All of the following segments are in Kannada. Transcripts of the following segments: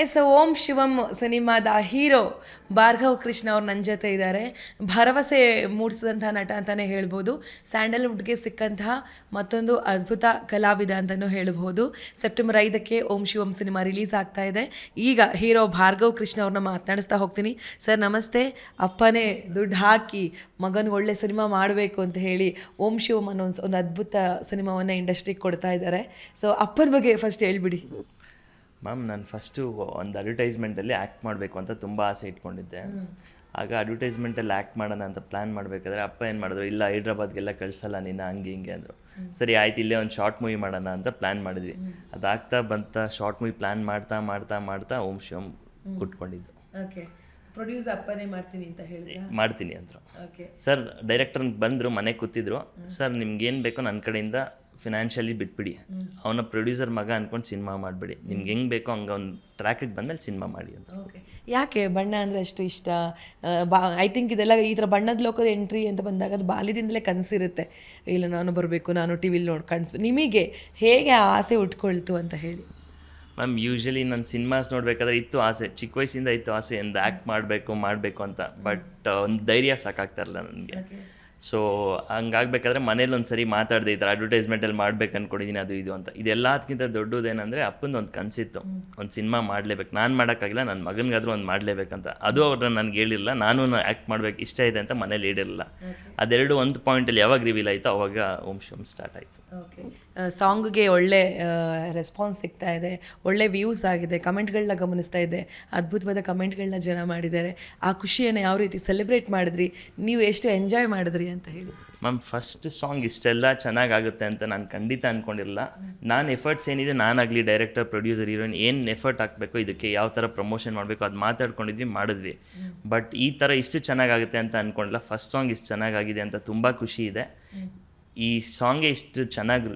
ಎಸ್, ಓಂ ಶಿವಂ ಸಿನಿಮಾದ ಹೀರೋ ಭಾರ್ಗವ್ ಕೃಷ್ಣ ಅವ್ರು ನನ್ನ ಜೊತೆ ಇದ್ದಾರೆ. ಭರವಸೆ ಮೂಡಿಸಿದಂಥ ನಟ ಅಂತಲೇ ಹೇಳ್ಬೋದು. ಸ್ಯಾಂಡಲ್ವುಡ್ಗೆ ಸಿಕ್ಕಂತಹ ಮತ್ತೊಂದು ಅದ್ಭುತ ಕಲಾವಿದ ಅಂತಲೂ ಹೇಳ್ಬೋದು. ಸೆಪ್ಟೆಂಬರ್ ಐದಕ್ಕೆ ಓಂ ಶಿವಂ ಸಿನಿಮಾ ರಿಲೀಸ್ ಆಗ್ತಾ ಇದೆ. ಈಗ ಹೀರೋ ಭಾರ್ಗವ್ ಕೃಷ್ಣ ಅವ್ರನ್ನ ಮಾತನಾಡಿಸ್ತಾ ಹೋಗ್ತೀನಿ. ಸರ್, ನಮಸ್ತೆ. ಅಪ್ಪನೇ ದುಡ್ಡು ಹಾಕಿ ಮಗನಿಗೆ ಒಳ್ಳೆ ಸಿನಿಮಾ ಮಾಡಬೇಕು ಅಂತ ಹೇಳಿ ಓಂ ಶಿವಂ ಅನ್ನೋ ಒಂದು ಒಂದು ಅದ್ಭುತ ಸಿನಿಮಾವನ್ನು ಇಂಡಸ್ಟ್ರಿಗೆ ಕೊಡ್ತಾ ಇದ್ದಾರೆ. ಸೊ, ಅಪ್ಪನ ಬಗ್ಗೆ ಫಸ್ಟ್ ಹೇಳ್ಬಿಡಿ. ಮ್ಯಾಮ್ ನಾನು ಫಸ್ಟು ಒಂದು ಅಡ್ವರ್ಟೈಸ್ಮೆಂಟಲ್ಲಿ ಆ್ಯಕ್ಟ್ ಮಾಡಬೇಕು ಅಂತ ತುಂಬ ಆಸೆ ಇಟ್ಕೊಂಡಿದ್ದೆ. ಆಗ ಅಡ್ವರ್ಟೈಸ್ಮೆಂಟಲ್ಲಿ ಆ್ಯಕ್ಟ್ ಮಾಡೋಣ ಅಂತ ಪ್ಲ್ಯಾನ್ ಮಾಡಬೇಕಾದ್ರೆ ಅಪ್ಪ ಏನು ಮಾಡಿದ್ರು ಇಲ್ಲ ಹೈದ್ರಾಬಾದ್ಗೆಲ್ಲ ಕಳಿಸಲ್ಲ ನೀನು ಹಂಗೆ ಹಿಂಗೆ ಅಂದರು. ಸರಿ ಆಯ್ತು ಇಲ್ಲೇ ಒಂದು ಶಾರ್ಟ್ ಮೂವಿ ಮಾಡೋಣ ಅಂತ ಪ್ಲ್ಯಾನ್ ಮಾಡಿದ್ವಿ. ಅದಾಗ್ತಾ ಬಂತ ಶಾರ್ಟ್ ಮೂವಿ ಪ್ಲ್ಯಾನ್ ಮಾಡ್ತಾ ಮಾಡ್ತಾ ಮಾಡ್ತಾ ಓಂ ಶಿವಂ ಕುಟ್ಕೊಂಡಿದ್ದು ಓಕೆ ಪ್ರೊಡ್ಯೂಸ್ ಅಪ್ಪನೇ ಮಾಡ್ತೀನಿ ಅಂತ ಹೇಳಿ ಮಾಡ್ತೀನಿ ಅಂದರು. ಓಕೆ ಸರ್ ಡೈರೆಕ್ಟರ್ ಬಂದರು ಮನೆಗೆ ಕೂತಿದ್ರು. ಸರ್ ನಿಮ್ಗೆ ಏನು ಬೇಕೋ ನನ್ನ ಕಡೆಯಿಂದ ಫಿನಾನ್ಷಿಯಲಿ ಬಿಟ್ಬಿಡಿ. ಅವನ ಪ್ರೊಡ್ಯೂಸರ್ ಮಗ ಅಂದ್ಕೊಂಡು ಸಿನಿಮಾ ಮಾಡಬೇಡಿ. ನಿಮ್ಗೆ ಹೆಂಗೆ ಬೇಕೋ ಹಂಗೆ ಒಂದು ಟ್ರ್ಯಾಕಿಗೆ ಬಂದಮೇಲೆ ಸಿನಿಮಾ ಮಾಡಿ ಅಂತ. ಓಕೆ ಯಾಕೆ ಬಣ್ಣ ಅಂದರೆ ಅಷ್ಟು ಇಷ್ಟ? ಬಾ ಐ ಥಿಂಕ್ ಇದೆಲ್ಲ ಈ ಥರ ಬಣ್ಣದ ಲೋಕದ ಎಂಟ್ರಿ ಅಂತ ಬಂದಾಗ ಅದು ಬಾಲ್ಯದಿಂದಲೇ ಕನಸಿರುತ್ತೆ. ಇಲ್ಲ ನಾನು ಬರಬೇಕು ನಾನು ಟಿ ವಿಲಿ ನೋಡಿ ಕಾಣಿಸ್ಬೇಕು ನಿಮಗೆ ಹೇಗೆ ಆ ಆಸೆ ಉಟ್ಕೊಳ್ತು ಅಂತ ಹೇಳಿ. ಮ್ಯಾಮ್ ಯೂಶ್ವಲಿ ನಾನು ಸಿನಿಮಾಸ್ ನೋಡಬೇಕಾದ್ರೆ ಇತ್ತು ಆಸೆ ಚಿಕ್ಕ ವಯಸ್ಸಿಂದ ಇತ್ತು ಆಸೆ ಎಂದು ಆ್ಯಕ್ಟ್ ಮಾಡಬೇಕು ಮಾಡಬೇಕು ಅಂತ. ಬಟ್ ಒಂದು ಧೈರ್ಯ ಸಾಕಾಗ್ತಾ ಇರಲ್ಲ ನನಗೆ. ಸೊ ಹಂಗಾಗ್ಬೇಕಾದ್ರೆ ಮನೇಲಿ ಒಂದು ಸರಿ ಮಾತಾಡಿದೆ ಈ ಥರ ಅಡ್ವರ್ಟೈಸ್ಮೆಂಟಲ್ಲಿ ಮಾಡ್ಬೇಕು ಅಂದ್ಕೊಂಡಿದ್ದೀನಿ ಅದು ಇದು ಅಂತ. ಇದೆಲ್ಲದಕ್ಕಿಂತ ದೊಡ್ಡದೇನೆಂದರೆ ಅಪ್ಪಂದು ಒಂದು ಕನಸಿತ್ತು. ಒಂದು ಸಿನಿಮಾ ಮಾಡಲೇಬೇಕು. ನಾನು ಮಾಡೋಕ್ಕಾಗಿಲ್ಲ ನನ್ನ ಮಗನಿಗಾದರೂ ಒಂದು ಮಾಡಲೇಬೇಕಂತ ಅದು ಅವ್ರನ್ನ ನನಗೆ ಹೇಳಿರಲಿಲ್ಲ. ನಾನು ಆ್ಯಕ್ಟ್ ಮಾಡ್ಬೇಕು. ಇಷ್ಟ ಇದೆ ಅಂತ ಮನೇಲಿ ಹೇಳಿರಲಿಲ್ಲ. ಅದೆರಡು ಒಂದು ಪಾಯಿಂಟಲ್ಲಿ ಯಾವಾಗ ರಿವೀಲ್ ಆಯಿತು ಅವಾಗ ಓಂ ಶೋಮ್ ಸ್ಟಾರ್ಟ್ ಆಯಿತು. ಓಕೆ ಸಾಂಗ್ಗೆ ಒಳ್ಳೆ ರೆಸ್ಪಾನ್ಸ್ ಸಿಗ್ತಾ ಇದೆ, ಒಳ್ಳೆ ವ್ಯೂಸ್ ಆಗಿದೆ, ಕಮೆಂಟ್ಗಳನ್ನ ಗಮನಿಸ್ತಾ ಇದೆ, ಅದ್ಭುತವಾದ ಕಮೆಂಟ್ಗಳನ್ನ ಜನ ಮಾಡಿದ್ದಾರೆ. ಆ ಖುಷಿಯನ್ನು ಯಾವ ರೀತಿ ಸೆಲೆಬ್ರೇಟ್ ಮಾಡಿದ್ರಿ, ನೀವು ಎಷ್ಟು ಎಂಜಾಯ್ ಮಾಡಿದ್ರಿ ಅಂತ ಹೇಳಿ. ಮ್ಯಾಮ್ ಫಸ್ಟ್ ಸಾಂಗ್ ಇಷ್ಟೆಲ್ಲ ಚೆನ್ನಾಗಾಗುತ್ತೆ ಅಂತ ನಾನು ಖಂಡಿತ ಅಂದ್ಕೊಂಡಿರಲಿಲ್ಲ ನಾನು ಎಫರ್ಟ್ಸ್ ಏನಿದೆ ನಾನಾಗಲಿ ಡೈರೆಕ್ಟರ್ ಪ್ರೊಡ್ಯೂಸರ್ ಹೀರೋಯಿನ್ ಏನು ಎಫರ್ಟ್ ಹಾಕಬೇಕು, ಇದಕ್ಕೆ ಯಾವ ಥರ ಪ್ರಮೋಷನ್ ಮಾಡಬೇಕು ಅದು ಮಾತಾಡ್ಕೊಂಡಿದ್ವಿ, ಮಾಡಿದ್ವಿ. ಬಟ್ ಈ ಥರ ಇಷ್ಟು ಚೆನ್ನಾಗಾಗುತ್ತೆ ಅಂತ ಅಂದ್ಕೊಂಡಿಲ್ಲ ಫಸ್ಟ್ ಸಾಂಗ್ ಇಷ್ಟು ಚೆನ್ನಾಗಾಗಿದೆ ಅಂತ ತುಂಬ ಖುಷಿ ಇದೆ. ಈ ಸಾಂಗ್ ಎಷ್ಟು ಚೆನ್ನಾಗಿ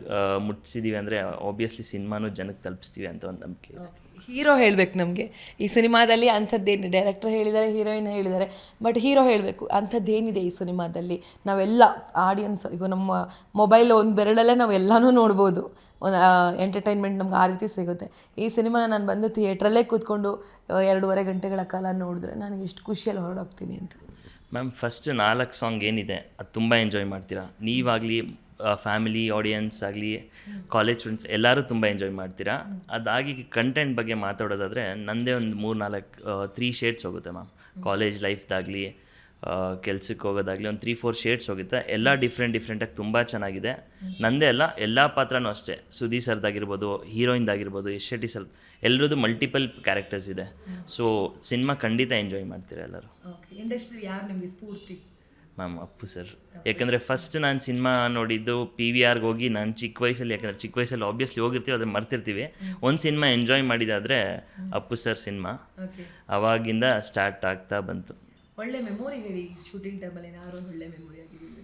ಮುಟ್ಟಿಸಿದೀವಿ ಅಂದರೆ ಆಬ್ವಿಯಸ್ಲಿ ಸಿನಿಮಾನು ಜನಕ್ಕೆ ತಲುಪಿಸ್ತೀವಿ ಅಂತ ಒಂದು ನಂಬಿಕೆ ಇದೆ. ಹೀರೋ ಹೇಳಬೇಕು ನಮಗೆ. ಈ ಸಿನಿಮಾದಲ್ಲಿ ಅಂಥದ್ದೇನು ಡೈರೆಕ್ಟರ್ ಹೇಳಿದ್ದಾರೆ ಹೀರೋಯಿನ್ ಹೇಳಿದ್ದಾರೆ ಬಟ್ ಹೀರೋ ಹೇಳಬೇಕು. ಅಂಥದ್ದೇನಿದೆ ಈ ಸಿನಿಮಾದಲ್ಲಿ? ನಾವೆಲ್ಲ ಆಡಿಯನ್ಸ್ ಈಗ ನಮ್ಮ ಮೊಬೈಲ್ ಒಂದು ಬೆರಳಲ್ಲೇ ನಾವು ಎಲ್ಲನೂ ನೋಡ್ಬೋದು. ಒಂದು ಎಂಟರ್ಟೈನ್ಮೆಂಟ್ ನಮ್ಗೆ ಆ ರೀತಿ ಸಿಗುತ್ತೆ. ಈ ಸಿನಿಮಾನ ನಾನು ಬಂದು ಥಿಯೇಟ್ರಲ್ಲೇ ಕೂತ್ಕೊಂಡು ಎರಡೂವರೆ ಗಂಟೆಗಳ ಕಾಲ ನೋಡಿದ್ರೆ ನನಗೆ ಇಷ್ಟು ಖುಷಿಯಲ್ಲಿ ಹೊರಡೋಗ್ತೀನಿ ಅಂತ. ಮ್ಯಾಮ್ ಫಸ್ಟ್ ನಾಲ್ಕು ಸಾಂಗ್ ಏನಿದೆ, ಅದು ತುಂಬ ಎಂಜಾಯ್ ಮಾಡ್ತೀರಾ? ನೀವಾಗಲಿ ಫ್ಯಾಮಿಲಿ ಆಡಿಯನ್ಸ್ ಆಗಲಿ ಕಾಲೇಜ್ ಫ್ರೆಂಡ್ಸ್ ಎಲ್ಲರೂ ತುಂಬ ಎಂಜಾಯ್ ಮಾಡ್ತೀರಾ? ಅದಾಗಿ ಕಂಟೆಂಟ್ ಬಗ್ಗೆ ಮಾತಾಡೋದಾದರೆ ನನ್ನದೇ ಒಂದು ಮೂರು ನಾಲ್ಕು ತ್ರೀ ಶೇಡ್ಸ್ ಹೋಗುತ್ತೆ ಮ್ಯಾಮ್ ಕಾಲೇಜ್ ಲೈಫ್ದಾಗಲಿ ಕೆಲ್ಸಕ್ಕೆ ಹೋಗೋದಾಗಲಿ ಒಂದು ತ್ರೀ ಫೋರ್ ಶೇಡ್ಸ್ ಹೋಗುತ್ತೆ. ಎಲ್ಲ ಡಿಫ್ರೆಂಟ್ ಡಿಫ್ರೆಂಟಾಗಿ ತುಂಬ ಚೆನ್ನಾಗಿದೆ. ನಂದೇ ಅಲ್ಲ ಎಲ್ಲ ಪಾತ್ರನೂ ಅಷ್ಟೇ. ಸುದೀ ಸರ್ದಾಗಿರ್ಬೋದು ಹೀರೋಯಿನ್ದಾಗಿರ್ಬೋದು ಯಶ್ ಶೆಟ್ಟಿ ಸರ್ ಎಲ್ಲರದ್ದು ಮಲ್ಟಿಪಲ್ ಕ್ಯಾರೆಕ್ಟರ್ಸ್ ಇದೆ. ಸೊ ಸಿನಿಮಾ ಖಂಡಿತ ಎಂಜಾಯ್ ಮಾಡ್ತೀರ ಎಲ್ಲರೂ. ಇಂಡಸ್ಟ್ರಿ ಯಾರು ನಿಮಗೆ ಸ್ಫೂರ್ತಿ? ಮ್ಯಾಮ್ ಅಪ್ಪು ಸರ್ ಯಾಕಂದರೆ ಫಸ್ಟ್ ನಾನು ಸಿನಿಮಾ ನೋಡಿದ್ದು ಪಿ ವಿ ಆರ್ಗೆ ಹೋಗಿ ನಾನು ಚಿಕ್ಕ ವಯಸ್ಸಲ್ಲಿ ಯಾಕಂದರೆ ಚಿಕ್ಕ ವಯಸ್ಸಲ್ಲಿ ಆಬ್ವಿಯಸ್ಲಿ ಹೋಗಿರ್ತೀವಿ ಅದನ್ನು ಮರ್ತಿರ್ತೀವಿ. ಒಂದು ಸಿನಿಮಾ ಎಂಜಾಯ್ ಮಾಡಿದಾದರೆ ಅಪ್ಪು ಸರ್ ಸಿನಿಮಾ ಅವಾಗಿಂದ ಸ್ಟಾರ್ಟ್ ಆಗ್ತಾ ಬಂತು. ಒಳ್ಳೆ ಮೆಮೊರಿ ಹೇಳಿ ಶೂಟಿಂಗ್ ಟೈಮಲ್ಲಿ ಏನಾದ್ರು ಒಳ್ಳೆ ಮೆಮೊರಿ ಆಗಿದ್ದೀವಿ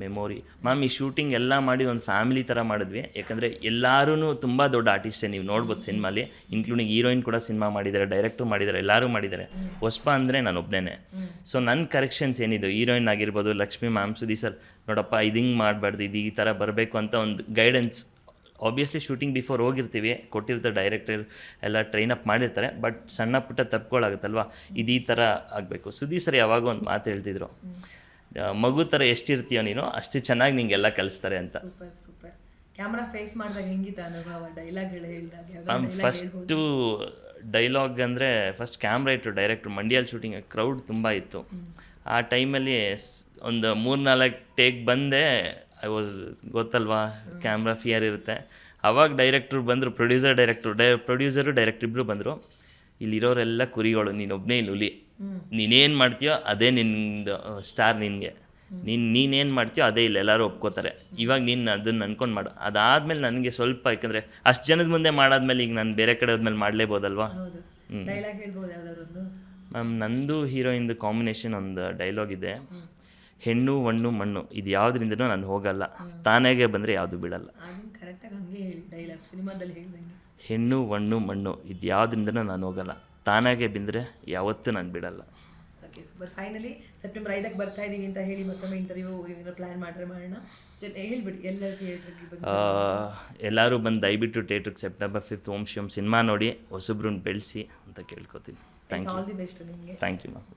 ಮೆಮೊರಿ ಮ್ಯಾಮ್ ಈ ಶೂಟಿಂಗ್ ಎಲ್ಲ ಮಾಡಿ ಒಂದು ಫ್ಯಾಮಿಲಿ ಥರ ಮಾಡಿದ್ವಿ. ಯಾಕಂದರೆ ಎಲ್ಲರೂ ತುಂಬ ದೊಡ್ಡ ಆರ್ಟಿಸ್ಟೇ ನೀವು ನೋಡ್ಬೋದು ಸಿನಿಮಾಲಿ. ಇನ್ಕ್ಲೂಡಿಂಗ್ ಹೀರೋಯಿನ್ ಕೂಡ ಸಿನಿಮಾ ಮಾಡಿದ್ದಾರೆ ಡೈರೆಕ್ಟರ್ ಮಾಡಿದ್ದಾರೆ ಎಲ್ಲರೂ ಮಾಡಿದ್ದಾರೆ ಹೊಸ್ಪ ಅಂದರೆ ನಾನು ಒಬ್ಬನೇ ಸೊ ನನ್ನ ಕರೆಕ್ಷನ್ಸ್ ಏನಿದೆ? ಹೀರೋಯಿನ್ ಆಗಿರ್ಬೋದು ಲಕ್ಷ್ಮಿ ಮ್ಯಾಮ್ ಸುದಿ ಸರ್ ನೋಡಪ್ಪ ಇದು ಹಿಂಗೆ ಮಾಡಬಾರ್ದು ಇದು ಈ ಥರ ಬರಬೇಕು ಅಂತ ಒಂದು ಗೈಡೆನ್ಸ್ ಆಬ್ವಿಯಸ್ಲಿ ಶೂಟಿಂಗ್ ಬಿಫೋರ್ ಹೋಗಿರ್ತೀವಿ ಕೊಟ್ಟಿರ್ತಾರೆ ಡೈರೆಕ್ಟರ್ ಎಲ್ಲ ಟ್ರೈನ್ ಅಪ್ ಮಾಡಿರ್ತಾರೆ ಬಟ್ ಸಣ್ಣ ಪುಟ್ಟ ತಪ್ಪುಗಳಾಗುತ್ತಲ್ವಾ? ಇದು ಈ ಥರ ಆಗಬೇಕು. ಸುದೀಪ್ ಸರ್ ಯಾವಾಗ ಒಂದು ಮಾತು ಹೇಳ್ತಿದ್ರು? ಮಗು ಥರ ಎಷ್ಟಿರ್ತೀಯೋ ನೀನು ಅಷ್ಟು ಚೆನ್ನಾಗಿ ನಿಂಗೆಲ್ಲ ಕಲಿಸ್ತಾರೆ ಅಂತ. ಕ್ಯಾಮ್ರಾ ಫೇಸ್ ಮಾಡಿದಾಗ ಹೆಂಗಿತ್ತು ಅನುಭವ ಡೈಲಾಗ್ಗಳು ಹೇಳಿದಾಗ ಮ್ಯಾಮ್ ಫಸ್ಟು ಡೈಲಾಗ್ ಅಂದರೆ ಫಸ್ಟ್ ಕ್ಯಾಮ್ರಾ ಇಟ್ಟು ಡೈರೆಕ್ಟ್ರು ಮಂಡ್ಯಲ್ಲಿ ಶೂಟಿಂಗ್ ಕ್ರೌಡ್ ತುಂಬ ಇತ್ತು. ಆ ಟೈಮಲ್ಲಿ ಒಂದು ಮೂರು ನಾಲ್ಕು ಟೇಕ್ ಬಂದೆ ಐ ವಾಸ್ ಗೊತ್ತಲ್ವಾ? ಕ್ಯಾಮ್ರಾ ಫಿಯರ್ ಇರುತ್ತೆ. ಅವಾಗ ಡೈರೆಕ್ಟ್ರು ಬಂದರು ಪ್ರೊಡ್ಯೂಸರ್ ಡೈರೆಕ್ಟ್ರು ಡೈ ಪ್ರೊಡ್ಯೂಸರು ಡೈರೆಕ್ಟ್ ಇಬ್ಬರು ಬಂದರು. ಇಲ್ಲಿರೋರೆಲ್ಲ ಕುರಿಗಳು ನೀನೊಬ್ಬನೇ ಇಲ್ಲಿ ಹುಲಿ ನೀನೇನು ಮಾಡ್ತೀಯೋ ಅದೇ ನಿನ್ನದು ಸ್ಟಾರ್ ನಿನಗೆ. ನೀನು ನೀನೇನು ಮಾಡ್ತೀಯೋ ಅದೇ ಇಲ್ಲ ಎಲ್ಲರೂ ಒಪ್ಕೋತಾರೆ. ಇವಾಗ ನೀನು ಅದನ್ನು ಅನ್ಕೊಂಡು ಮಾಡು. ಅದಾದಮೇಲೆ ನನಗೆ ಸ್ವಲ್ಪ ಯಾಕಂದರೆ ಅಷ್ಟು ಜನದ ಮುಂದೆ ಮಾಡಾದ್ಮೇಲೆ ಈಗ ನಾನು ಬೇರೆ ಕಡೆ ಹೋದ್ಮೇಲೆ ಮಾಡಲೇಬೋದಲ್ವಾ? ಒಂದು? ಮ್ಯಾಮ್ ನಂದು ಹೀರೋಯಿಂದು ಕಾಂಬಿನೇಷನ್ ಒಂದು ಡೈಲಾಗ್ ಇದೆ. ಹೆಣ್ಣು ಮಣ್ಣು ಮಣ್ಣು. ಇದು ಯಾವ್ದ್ರಿಂದನೂ ನಾನು ಹೋಗಲ್ಲ. ತಾನಾಗೆ ಬಂದರೆ ಯಾವುದು ಬಿಡಲ್ಲ. ಹೆಣ್ಣು ಮಣ್ಣು ಮಣ್ಣು. ಇದು ಯಾವುದ್ರಿಂದನೂ ನಾನು ಹೋಗಲ್ಲ. ತಾನಾಗೆ ಬಿಂದರೆ ಯಾವತ್ತೂ ನಾನು ಬಿಡಲ್ಲ. ಓಕೆ ಸೂಪರ್ ಫೈನಲಿ ಸೆಪ್ಟೆಂಬರ್ ಐದಕ್ಕೆ ಬರ್ತಾ ಇದೀವಿ ಅಂತ ಹೇಳಿ ಮತ್ತೊಮ್ಮೆ ಇಂಟರ್ವ್ಯೂ ಏನೋ ಪ್ಲಾನ್ ಮಾಡ್ರೆ ಮಾಡೋಣ. ಹೇಳ್ಬಿಡಿ ಎಲ್ಲ ಥಿಯೇಟ್ರಿಗೆ ಬಂದು ಎಲ್ಲರೂ ಬಂದು ದಯವಿಟ್ಟು ಥಿಯೇಟ್ರಿಗೆ September fifth Om Shivam cinema ನೋಡಿ ಹೊಸಬ್ರನ್ನ ಬೆಳೆಸಿ ಅಂತ ಕೇಳ್ಕೊತೀನಿ. Thank you all the best ನಿಮಗೆ. Thank you ma'am